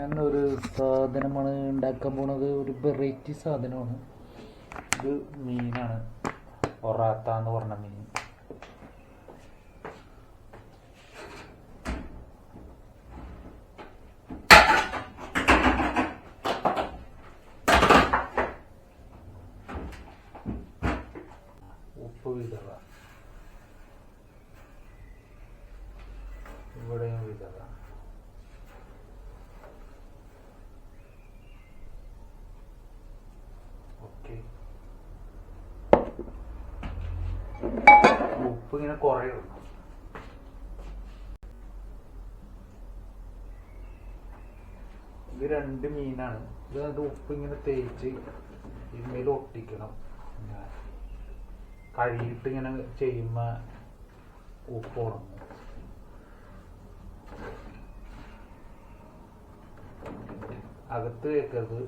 ഞാൻ ഒരു സാധനമാണ് ഉണ്ടാക്കാൻ പോണത്. ഒരു വെറൈറ്റി സാധനമാണ്. ഇത് മീനാണ്. ഒറാത്ത എന്ന് പറഞ്ഞ മീൻ. ഉപ്പ് വിതറ ഉപ്പ് ഇങ്ങനെ കുറയു ഇത് രണ്ട് മീനാണ്. ഇത് അത് ഉപ്പ് ഇങ്ങനെ തേച്ച് ഇതിന്മേൽ ഒട്ടിക്കണം. കഴിയിട്ട് ഇങ്ങനെ ചെയ്യുമ്പോ ഉപ്പ് ഉണങ്ങും അകത്ത് വെക്കരുത്.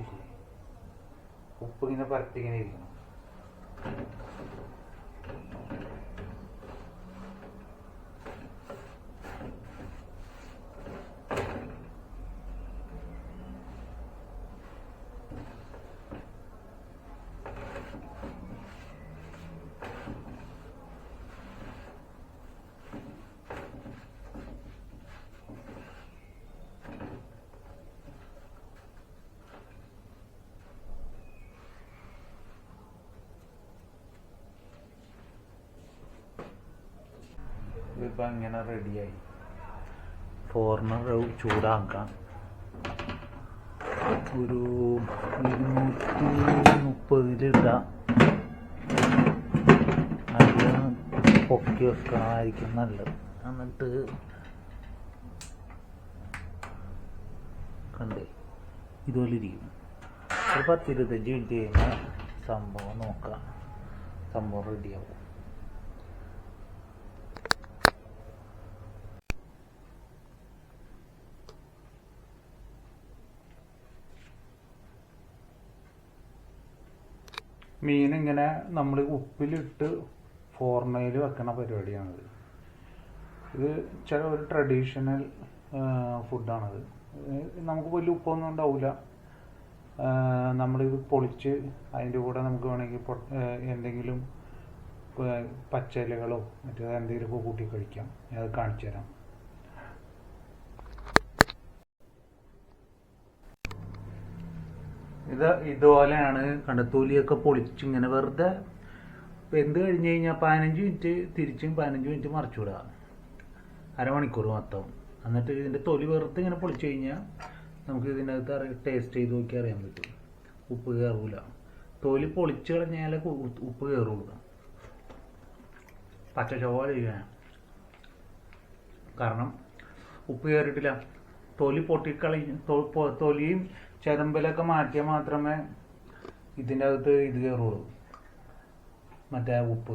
ഇരിക്കും ഉപ്പ് ഇങ്ങനെ പരത്തിങ്ങനെ ഇരിക്കണം ഇതിപ്പോൾ ഇങ്ങനെ റെഡിയായി ഫോർണർ ചൂടാക്കാം. ഒരു ഇരുന്നൂറ്റി മുപ്പതിലിടാം നല്ല പൊക്കി വെക്കണമായിരിക്കും നല്ലത്. എന്നിട്ട് കണ്ടേ ഇതുപോലെ ഇരിക്കും. ഒരു പത്തിരുപത്തഞ്ച് മിനിറ്റ് കഴിയുമ്പോൾ സംഭവം നോക്കാം. സംഭവം റെഡിയാവും മീൻ ഇങ്ങനെ നമ്മൾ ഉപ്പിലിട്ട് ഫോർണയിൽ വെക്കണ പരിപാടിയാണിത്. ഇത് ചില ഒരു ട്രഡീഷണൽ ഫുഡാണത് നമുക്ക് വലിയ ഉപ്പൊന്നും ഉണ്ടാവില്ല നമ്മളിത് പൊളിച്ച് അതിന്റെ കൂടെ നമുക്ക് വേണമെങ്കിൽ എന്തെങ്കിലും പച്ചിലകളോ മറ്റേ എന്തെങ്കിലുമൊക്കെ കൂട്ടി കഴിക്കാം. ഞാൻ അത് കാണിച്ചു തരാം ഇത് ഇതുപോലെയാണ് കണ്ടത്തൂലിയൊക്കെ പൊളിച്ച് ഇങ്ങനെ വെറുതെ വെന്ത് കഴിഞ്ഞ് കഴിഞ്ഞാൽ പതിനഞ്ച് മിനിറ്റ് തിരിച്ചും പതിനഞ്ച് മിനിറ്റ് മറിച്ചുവിടുക. അരമണിക്കൂർ മൊത്തം. എന്നിട്ട് ഇതിന്റെ തൊലി വെറുതെ ഇങ്ങനെ പൊളിച്ചു കഴിഞ്ഞാൽ നമുക്ക് ഇതിന്റെ അകത്ത് ടേസ്റ്റ് ചെയ്ത് നോക്കി അറിയാൻ പറ്റും. ഉപ്പ് കയറൂല തൊലി പൊളിച്ച് കളഞ്ഞാലേ ഉപ്പ് കയറുള്ളൂ പച്ച ചെയ്യാൻ കാരണം ഉപ്പ് കയറിയിട്ടില്ല തൊലി പൊട്ടിക്കളി തൊലിയും ചെതമ്പലൊക്കെ മാറ്റിയാൽ മാത്രമേ ഇതിന്റെ അകത്ത് ഇത് കയറുള്ളൂ. മറ്റേ ഉപ്പ്.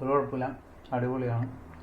ഒരു കുഴപ്പമില്ല. അടിപൊളിയാണ്.